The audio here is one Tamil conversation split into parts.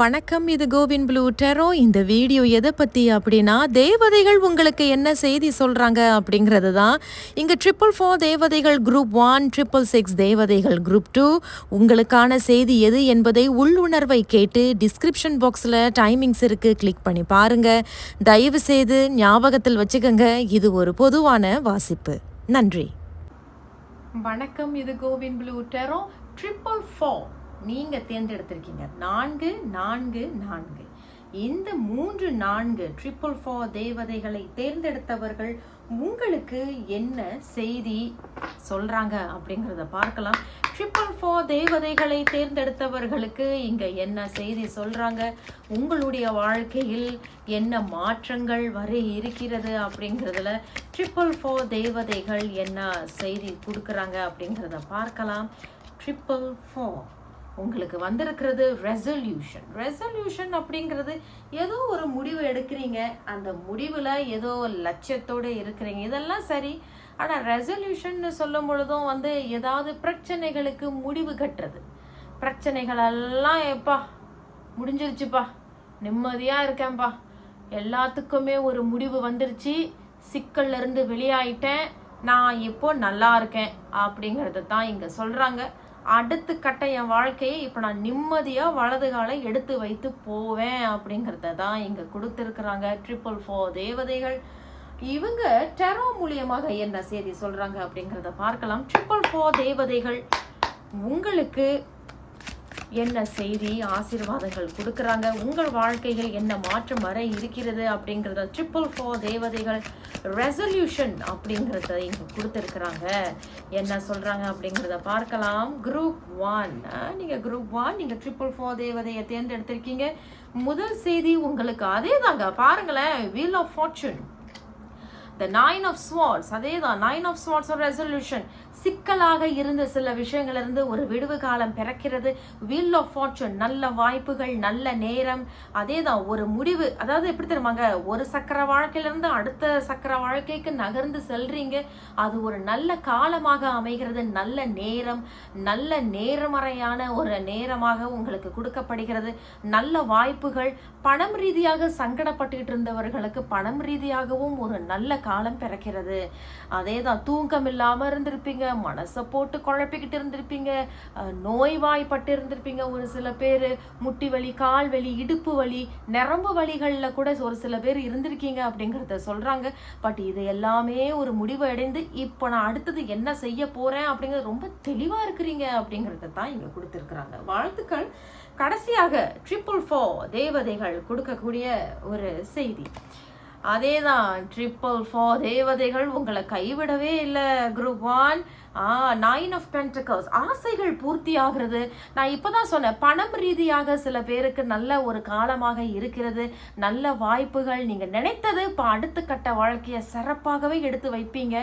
வணக்கம் இது கோவின் ப்ளூ டெரோ. இந்த வீடியோ எதை பற்றி அப்படின்னா தேவதைகள் உங்களுக்கு என்ன செய்தி சொல்கிறாங்க அப்படிங்கிறது தான். இங்கே ட்ரிபிள் ஃபோர் தேவதைகள் குரூப் ஒன் ட்ரிபிள் சிக்ஸ் தேவதைகள் குரூப் டூ உங்களுக்கான செய்தி எது என்பதை உள்ளுணர்வை கேட்டு டிஸ்கிரிப்ஷன் பாக்ஸில் டைமிங்ஸ் இருக்குது கிளிக் பண்ணி பாருங்கள் தயவு செய்து ஞாபகத்தில் வச்சுக்கோங்க இது ஒரு பொதுவான வாசிப்பு. நன்றி. வணக்கம் இது CoWIN blue tarot. Triple four நீங்கள் தேர்ந்தெடுத்திருக்கீங்க. நான்கு நான்கு நான்கு. இந்த மூன்று நான்கு ட்ரிபிள் ஃபோர் தேவதைகளை தேர்ந்தெடுத்தவர்கள் உங்களுக்கு என்ன செய்தி சொல்கிறாங்க அப்படிங்கிறத பார்க்கலாம். ட்ரிபிள் ஃபோர் தேவதைகளை தேர்ந்தெடுத்தவர்களுக்கு இங்கே என்ன செய்தி சொல்கிறாங்க உங்களுடைய வாழ்க்கையில் என்ன மாற்றங்கள் வர இருக்கிறது அப்படிங்கிறதுல ட்ரிபிள் ஃபோர் தேவதைகள் என்ன செய்தி கொடுக்குறாங்க அப்படிங்கிறத பார்க்கலாம். ட்ரிபிள் ஃபோர் உங்களுக்கு வந்திருக்கிறது ரெசல்யூஷன் ரெசல்யூஷன் அப்படிங்கிறது ஏதோ ஒரு முடிவு எடுக்கிறீங்க. அந்த முடிவில் ஏதோ லட்சியத்தோடு இருக்கிறீங்க. இதெல்லாம் சரி. ஆனால் ரெசல்யூஷன் சொல்லும் பொழுதும் வந்து ஏதாவது பிரச்சனைகளுக்கு முடிவு கட்டுறது. பிரச்சனைகளெல்லாம் எப்பா முடிஞ்சிருச்சுப்பா. நிம்மதியாக இருக்கேன்ப்பா. எல்லாத்துக்குமே ஒரு முடிவு வந்துருச்சு. சிக்கல்ல இருந்து வெளியாயிட்டேன். நான் இப்போ நல்லா இருக்கேன் அப்படிங்கிறத தான் இங்கே சொல்கிறாங்க அடுத்த கட்ட என் வாழ்க்கையை இப்போ நான் நிம்மதியாக வலது காலை எடுத்து வைத்து போவேன் அப்படிங்கிறத தான் இங்கே கொடுத்துருக்குறாங்க. ட்ரிபிள் ஃபோர் தேவதைகள். இவங்க டெரோ மூலியமாக என்ன செய்தி சொல்கிறாங்க அப்படிங்கிறத பார்க்கலாம். ட்ரிபிள் ஃபோர் தேவதைகள் உங்களுக்கு என்ன செய்தி ஆசீர்வாதங்கள் கொடுக்குறாங்க? உங்கள் வாழ்க்கையில் என்ன மாற்றம் வர இருக்கிறது அப்படிங்கிறத ட்ரிபிள் ஃபோர் தேவதைகள் ரெசல்யூஷன் அப்படிங்கிறத இங்கே கொடுத்துருக்குறாங்க. என்ன சொல்கிறாங்க அப்படிங்கிறத பார்க்கலாம். குரூப் ஒன் நீங்கள் குரூப் ஒன் நீங்கள் ட்ரிபிள் ஃபோர் தேவதையை தேர்ந்தெடுத்திருக்கீங்க. முதல் செய்தி உங்களுக்கு அதே தாங்க பாருங்களேன் wheel of fortune the nine of swords அதே தான் நைன் ஆஃப் ஸ்வார்ட்ஸ் ரெசல்யூஷன் சிக்கலாக இருந்த சில விஷயங்களிலிருந்து ஒரு விடுவு காலம் பிறக்கிறது. வீல் ஆஃப் ஃபார்ச்சூன் நல்ல வாய்ப்புகள் நல்ல நேரம். அதே தான் ஒரு முடிவு அதாவது எப்படி தெரியுமாங்க? ஒரு சக்கர வாழ்க்கையிலிருந்து அடுத்த சக்கர வாழ்க்கைக்கு நகர்ந்து செல்றீங்க. அது ஒரு நல்ல காலமாக அமைகிறது. நல்ல நேரம் நல்ல நேர்மறையான ஒரு நேரமாக உங்களுக்கு கொடுக்கப்படுகிறது. நல்ல வாய்ப்புகள் பணம் ரீதியாக சங்கடப்பட்டுக்கிட்டு இருந்தவர்களுக்கு பணம் ரீதியாகவும் ஒரு நல்ல காலம் பிறக்கிறது. அதே தான் தூக்கம் இல்லாமல் இருந்திருப்பீங்க மனசை போட்டு குழப்பிக்கிட்டு இருந்திருப்பீங்க நோய்வாய்ப்பட்டு இருந்திருப்பீங்க ஒரு சில பேர் முட்டி வலி கால் வலி இடுப்பு வலி நரம்பு வலிகளில் கூட ஒரு சில பேர் இருந்திருக்கீங்க அப்படிங்கிறத சொல்கிறாங்க பட் இது எல்லாமே ஒரு முடிவு அடைந்து இப்போ நான் அடுத்தது என்ன செய்ய போகிறேன் அப்படிங்கிறது ரொம்ப தெளிவாக இருக்கிறீங்க அப்படிங்கிறத தான் இங்கே கொடுத்துருக்குறாங்க. வாழ்த்துக்கள். கடைசியாக ட்ரிபிள் ஃபோர் தேவதைகள் கொடுக்கக்கூடிய ஒரு செய்தி. அதே தான் ட்ரிப்பிள் ஃபோர் தேவதைகள் உங்களை கைவிடவே இல்லை குரூப் ஒன் ஆ நைன் ஆஃப் பென்டக்கல்ஸ் ஆசைகள் பூர்த்தி ஆகிறது. நான் இப்போ தான் சொன்னேன் பணம் ரீதியாக சில பேருக்கு நல்ல ஒரு காலமாக இருக்கிறது. நல்ல வாய்ப்புகள். நீங்கள் நினைத்தது இப்போ அடுத்த கட்ட வாழ்க்கையை சிறப்பாகவே எடுத்து வைப்பீங்க.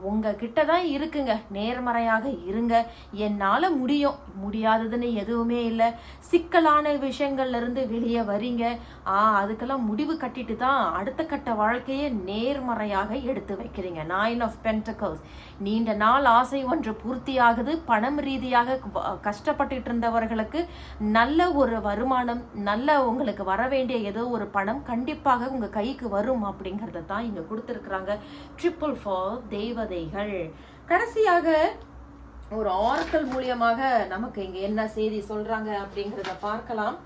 உங்ககிட்ட தான் இருக்குங்க. நேர்மறையாக இருங்க. என்னால் முடியும். முடியாததுன்னு எதுவுமே இல்லை. சிக்கலான விஷயங்கள்லேருந்து வெளியே வரீங்க. ஆ அதுக்கெல்லாம் முடிவு கட்டிட்டு தான் அடுத்த கட்ட வாழ்க்கையை நேர்மறையாக எடுத்து வைக்கிறீங்க. நைன் ஆஃப் பென்டக்கல்ஸ் நீண்ட நாள் ஆசை ஒன்று பூர்த்தியாகுது. பணம் ரீதியாக வ- கஷ்டப்பட்டுட்டு இருந்தவர்களுக்கு நல்ல ஒரு வருமானம் நல்ல உங்களுக்கு வர வேண்டிய ஏதோ ஒரு பணம் கண்டிப்பாக உங்கள் கைக்கு வரும் அப்படிங்கிறத தான் இங்கே கொடுத்துருக்குறாங்க. ட்ரிப்புள் ஃபார் கதைகள் கடைசியாக ஒரு ஆரக்கல் மூலியமாக நமக்கு இங்க என்ன செய்தி சொல்றாங்க அப்படிங்கிறத பார்க்கலாம்.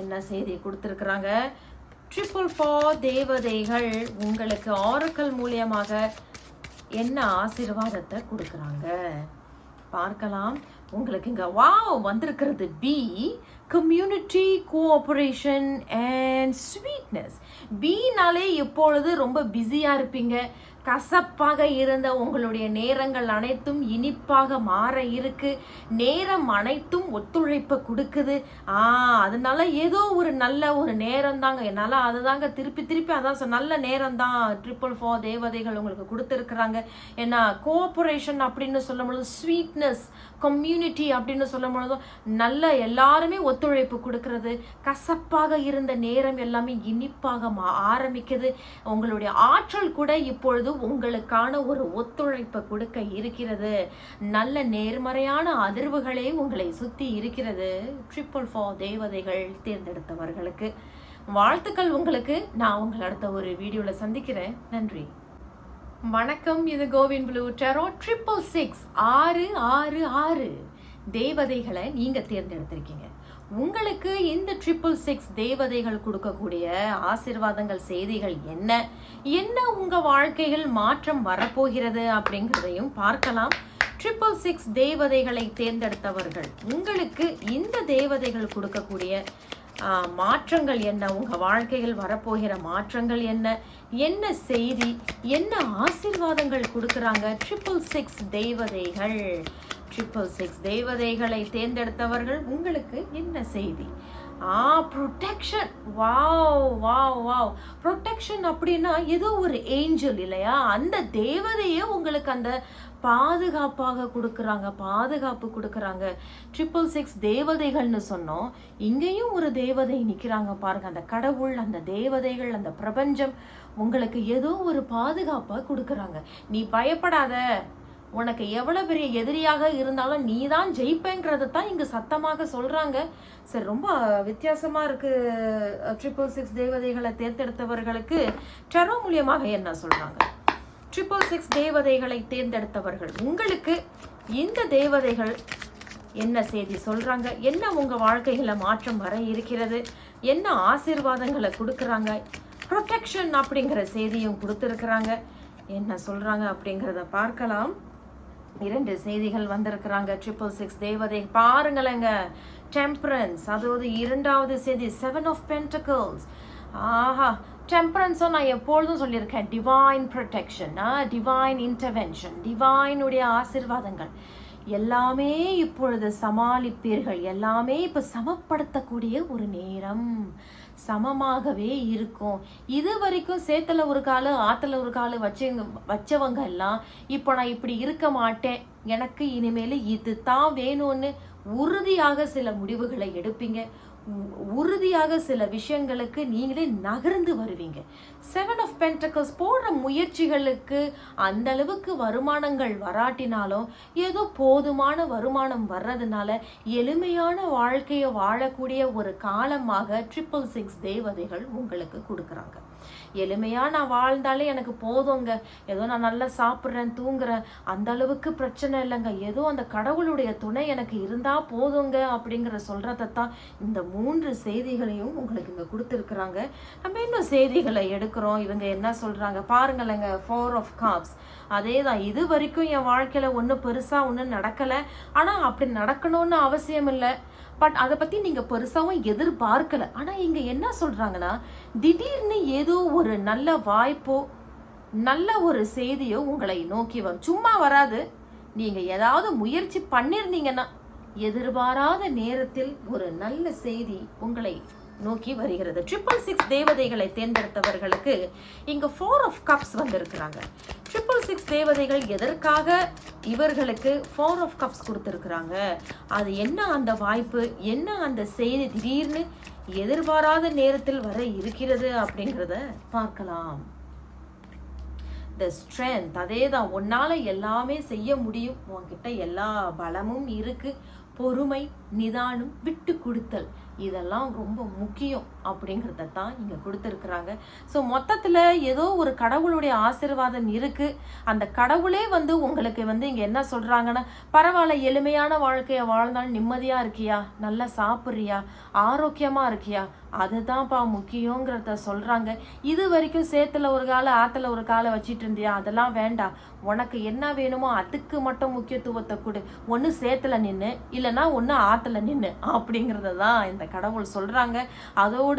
என்ன செய்தி கொடுத்துருக்குறாங்க? ட்ரிபிள் ஃபார் தேவதைகள் உங்களுக்கு ஆரக்கல் மூலியமாக என்ன ஆசீர்வாதத்தை கொடுக்குறாங்க? பார்க்கலாம். உங்களுக்கு இங்க வாவ் வந்திருக்கிறது be community cooperation and sweetness பீனாலே எப்பொழுது ரொம்ப பிஸியாக இருப்பீங்க? கசப்பாக இருந்த உங்களுடைய நேரங்கள் அனைத்தும் இனிப்பாக மாற இருக்கு. நேரம் அனைத்தும் ஒத்துழைப்பை கொடுக்குது. ஆ அதனால ஏதோ ஒரு நல்ல ஒரு நேரம் தாங்க என்னால் அதுதாங்க திருப்பி திருப்பி அதான் சொன்ன நல்ல நேரம் தான் ட்ரிபிள் ஃபோர் தேவதைகள் உங்களுக்கு கொடுத்துருக்குறாங்க. ஏன்னா கோஆபரேஷன் அப்படின்னு சொல்லும் பொழுது ஸ்வீட்னஸ் கம்யூனிட்டி அப்படின்னு சொல்லும் பொழுதும் நல்ல எல்லாருமே ஒத்துழைப்பு கொடுக்கறது. கசப்பாக இருந்த நேரம் எல்லாமே இனிப்பாக மா ஆரம்பிக்குது. உங்களுடைய ஆற்றல் கூட இப்பொழுது உங்களுக்கான ஒரு ஒத்துழைப்பை கொடுக்க இருக்கிறது. நல்ல நேர்மறையான அதிர்வுகளே உங்களை சுத்தி இருக்கிறது. ட்ரிபிள் ஃபோர் தேவதைகள் தேர்ந்தெடுத்தவர்களுக்கு. வாழ்த்துக்கள் உங்களுக்கு. நான் உங்களை அடுத்த ஒரு வீடியோவில் சந்திக்கிறேன். நன்றி. வணக்கம். இது CoWIN blue tarot triple six ஆறு ஆறு ஆறு. தேவதைகளை நீங்கள் தேர்ந்தெடுத்திருக்கீங்க. உங்களுக்கு இந்த ட்ரிபிள் சிக்ஸ் தேவதைகள் கொடுக்கக்கூடிய ஆசிர்வாதங்கள் செய்திகள் என்ன? என்ன உங்க வாழ்க்கையில் மாற்றம் வரப்போகிறது அப்படிங்கிறதையும் பார்க்கலாம். ட்ரிபிள் சிக்ஸ் தேவதைகளை தேர்ந்தெடுத்தவர்கள் உங்களுக்கு இந்த தேவதைகள் கொடுக்கக்கூடிய மாற்றங்கள் என்ன? உங்கள் வாழ்க்கையில் வரப்போகிற மாற்றங்கள் என்ன? என்ன செய்தி? என்ன ஆசீர்வாதங்கள் கொடுக்குறாங்க? ட்ரிபிள் சிக்ஸ் தேவதைகள். ட்ரிபிள் சிக்ஸ் தேவதைகளை தேர்ந்தெடுத்தவர்கள் உங்களுக்கு என்ன செய்தி? ஆ protection wow wow wow protection அப்படின்னா ஏதோ ஒரு ஏஞ்சல் இல்லையா? அந்த தேவதையே உங்களுக்கு அந்த பாதுகாப்பாக கொடுக்குறாங்க பாதுகாப்பு கொடுக்குறாங்க. ட்ரிபிள் சிக்ஸ் தேவதைகள்னு சொன்னோம். இங்கேயும் ஒரு தேவதை நிற்கிறாங்க பாருங்க. அந்த கடவுள் அந்த தேவதைகள் அந்த பிரபஞ்சம் உங்களுக்கு ஏதோ ஒரு பாதுகாப்பாக கொடுக்குறாங்க. நீ பயப்படாத. உனக்கு எவ்வளோ பெரிய எதிரியாக இருந்தாலும் நீ தான் ஜெயிப்பேங்கிறத தான் இங்கே சத்தமாக சொல்கிறாங்க சரி ரொம்ப வித்தியாசமாக இருக்குது ட்ரிபிள் சிக்ஸ் தேவதைகளை தேர்ந்தெடுத்தவர்களுக்கு டெரோ மூலியமாக என்ன சொல்கிறாங்க ட்ரிபிள் சிக்ஸ் தேவதைகளை தேர்ந்தெடுத்தவர்கள் உங்களுக்கு இந்த தேவதைகள் என்ன செய்தி சொல்கிறாங்க என்ன உங்கள் வாழ்க்கையில் மாற்றம் வர இருக்கிறது? என்ன ஆசீர்வாதங்களை கொடுக்குறாங்க? ப்ரொடெக்ஷன் அப்படிங்கிற செய்தியும் கொடுத்துருக்குறாங்க. என்ன சொல்கிறாங்க அப்படிங்கிறத பார்க்கலாம். இரண்டு செய்திகள் வந்திருக்கிறாங்க. ட்ரிபிள் சிக்ஸ் தேவதை பாருங்களேங்க. டெம்பரன்ஸ் அதாவது இரண்டாவது செய்தி செவன் ஆஃப் பென்டக்கிள்ஸ் ஆஹா டெம்பரன்ஸும் நான் எப்பொழுதும் சொல்லியிருக்கேன். டிவைன் ப்ரொடெக்ஷன் டிவைன் இன்டர்வென்ஷன் டிவைனுடைய ஆசிர்வாதங்கள். எல்லாமே இப்பொழுது சமாளிப்பீர்கள். எல்லாமே இப்போ சமப்படுத்தக்கூடிய ஒரு நேரம். சமமாகவே இருக்கும். இது வரைக்கும் சேத்துல ஒரு காலு ஆத்துல ஒரு காலு வச்சவங்க வச்சவங்க எல்லாம் இப்போ நான் இப்படி இருக்க மாட்டேன். எனக்கு இனிமேல் இது தான் வேணும்னு உறுதியாக சில முடிவுகளை எடுப்பீங்க. உறுதியாக சில விஷயங்களுக்கு நீங்களே நகர்ந்து வருவீங்க. செவன் ஆஃப் பென்டக்கல்ஸ் போடுற முயற்சிகளுக்கு அந்த அளவுக்கு வருமானங்கள் வராட்டினாலும் ஏதோ போதுமான வருமானம் வர்றதுனால எளிமையான வாழ்க்கையை வாழக்கூடிய ஒரு காலமாக ட்ரிபிள் சிக்ஸ் தேவதைகள் உங்களுக்கு கொடுக்குறாங்க. எளிமையா நான் வாழ்ந்தாலே எனக்கு போதுங்க. ஏதோ நான் நல்லா சாப்பிட்றேன் தூங்குறேன். அந்த அளவுக்கு பிரச்சனை இல்லைங்க. ஏதோ அந்த கடவுளுடைய துணை எனக்கு இருந்தா போதுங்க அப்படிங்கிற சொல்றதைத்தான் இந்த மூன்று செய்திகளையும் உங்களுக்கு இங்கே கொடுத்துருக்குறாங்க. நம்ம இன்னும் செய்திகளை எடுக்கிறோம். இவங்க என்ன சொல்கிறாங்க பாருங்களேங்க ஃபோர் ஆஃப் காப்ஸ் அதே தான் இது வரைக்கும் என் வாழ்க்கையில் ஒன்றும் பெருசாக ஒன்றும் நடக்கலை. ஆனால் அப்படி நடக்கணும்னு அவசியம் இல்லை. பட் அதை பற்றி நீங்கள் பெருசாகவும் எதிர்பார்க்கலை. ஆனால் இங்கே என்ன சொல்கிறாங்கன்னா திடீர்னு ஏதோ ஒரு நல்ல வாய்ப்போ நல்ல ஒரு செய்தியோ உங்களை நோக்கி வரும். சும்மா வராது. நீங்கள் ஏதாவது முயற்சி பண்ணிருந்தீங்கன்னா எதிர்பாராத நேரத்தில் ஒரு நல்ல செய்தி உங்களை நோக்கி வருகிறது. ட்ரிபிள் சிக்ஸ் தேவதைகளை தேர்ந்தெடுத்தவர்களுக்கு இங்க ஃபோர் ஆஃப் கப்ஸ் வந்திருக்கிறாங்க. ட்ரிபிள் சிக்ஸ் தேவதைகள் எதற்காக இவர்களுக்கு ஃபோர் ஆஃப் கப்ஸ் கொடுத்துருக்குறாங்க? அது என்ன அந்த வாய்ப்பு? என்ன அந்த செய்தி? திடீர்னு எதிர்பாராத நேரத்தில் வர இருக்கிறது அப்படிங்கிறத பார்க்கலாம். த ஸ்ட்ரென்த் அதே தான் உன்னால் எல்லாமே செய்ய முடியும். உன்கிட்ட எல்லா பலமும் இருக்கு. பொறுமை நிதானம் விட்டு கொடுத்தல். இதெல்லாம் ரொம்ப முக்கியம். அப்படிங்கிறத தான் இங்கே கொடுத்துருக்குறாங்க. ஸோ மொத்தத்தில் ஏதோ ஒரு கடவுளுடைய ஆசீர்வாதம் இருக்குது அந்த கடவுளே வந்து உங்களுக்கு வந்து இங்கே என்ன சொல்கிறாங்கன்னா பரவாயில்ல எளிமையான வாழ்க்கையை வாழ்ந்தாலும் நிம்மதியாக இருக்கியா? நல்லா சாப்பிட்றியா? ஆரோக்கியமாக இருக்கியா? அதுதான்ப்பா முக்கியங்கிறத சொல்கிறாங்க இது வரைக்கும் சேத்துல ஒரு காலை ஆற்றுல ஒரு காலை வச்சிட்டு இருந்தியா? அதெல்லாம் வேண்டாம் உனக்கு என்ன வேணுமோ அதுக்கு மட்டும் முக்கியத்துவத்தை கொடு. ஒன்று சேத்துல நின்று இல்லைன்னா ஒன்று ஆற்றுல நின்று அப்படிங்கிறத தான் இந்த கடவுள் சொல்கிறாங்க அதோடு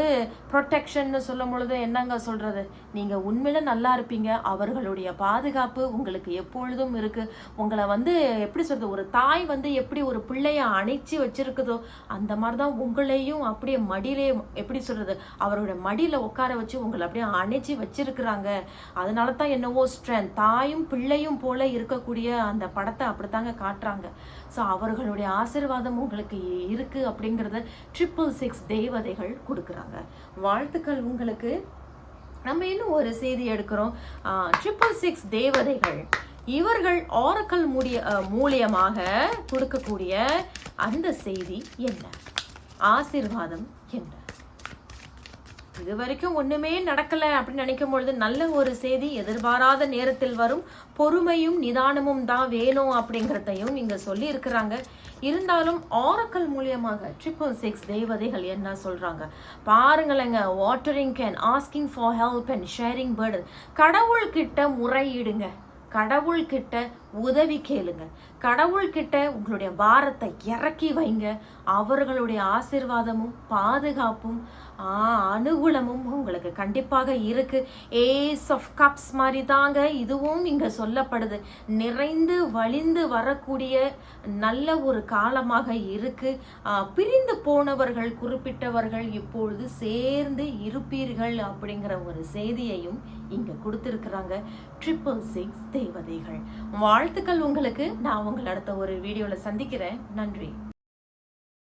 ப்ரொடெக்ஷன்னு சொல்லும் பொழுது என்னங்க சொல்கிறது நீங்கள் உண்மையில நல்லா இருப்பீங்க. அவர்களுடைய பாதுகாப்பு உங்களுக்கு எப்பொழுதும் இருக்குது உங்களை வந்து எப்படி சொல்கிறது ஒரு தாய் வந்து எப்படி ஒரு பிள்ளைய அணைச்சி வச்சிருக்குதோ அந்த மாதிரி தான் உங்களையும் அப்படியே மடியிலே எப்படி சொல்கிறது அவருடைய மடியில் உட்கார வச்சு உங்களை அப்படியே அணைச்சி வச்சிருக்கிறாங்க. அதனால தான் என்னவோ ஸ்ட்ரென்த் தாயும் பிள்ளையும் போல இருக்கக்கூடிய அந்த படத்தை அப்படித்தாங்க காட்டுறாங்க. ஸோ அவர்களுடைய ஆசீர்வாதம் உங்களுக்கு இருக்கு அப்படிங்கிறத ட்ரிபிள் சிக்ஸ் தேவதைகள் கொடுக்குறாங்க. வாழ்த்துக்கள் உங்களுக்கு. நம்ம இன்னும் ஒரு செய்தி எடுக்கிறோம். ட்ரிபிள் சிக்ஸ் தேவதைகள். இவர்கள் ஆரக்கல் மூடிய மூலியமாக கொடுக்கக்கூடிய அந்த செய்தி என்ன? ஆசிர்வாதம் என்ன? இது வரைக்கும் ஒண்ணுமே நடக்கல அப்படின்னு நினைக்கும் பொழுது நல்ல ஒரு செய்தி எதிர்பாராத நேரத்தில் வரும். பொறுமையும் நிதானமும் தான் வேணும் அப்படிங்கிறதையும் இங்கே சொல்லி இருக்கிறாங்க இருந்தாலும் ஆரக்கல் மூலியமாக ட்ரிபிள் சிக்ஸ் தெய்வதைகள் என்ன சொல்றாங்க? பாருங்களேங்க watering can asking for help and sharing burden கடவுள்கிட்ட முறையிடுங்க. கடவுள்கிட்ட உதவி கேளுங்க. கடவுள்கிட்ட உங்களுடைய பாரத்தை இறக்கி வைங்க. அவர்களுடைய ஆசீர்வாதமும் பாதுகாப்பும் ஆ, அனுகூலமும் உங்களுக்கு கண்டிப்பாக இருக்கு. ஏஸ் ஆஃப் கப்ஸ் மாதிரி தாங்க இதுவும் இங்க சொல்லப்படுது. நிறைந்து வழிந்து வரக்கூடிய நல்ல ஒரு காலமாக இருக்கு. பிரிந்து போனவர்கள் குறிப்பிட்டவர்கள் இப்பொழுது சேர்ந்து இருப்பீர்கள் அப்படிங்கிற ஒரு செய்தியையும் இங்க கொடுத்திருக்கிறாங்க. ட்ரிபிள் சிக்ஸ் தேவதைகள். வாழ்த்துக்கள். உங்களுக்கு நான் உங்களை அடுத்த ஒரு வீடியோவில் சந்திக்கிறேன். நன்றி.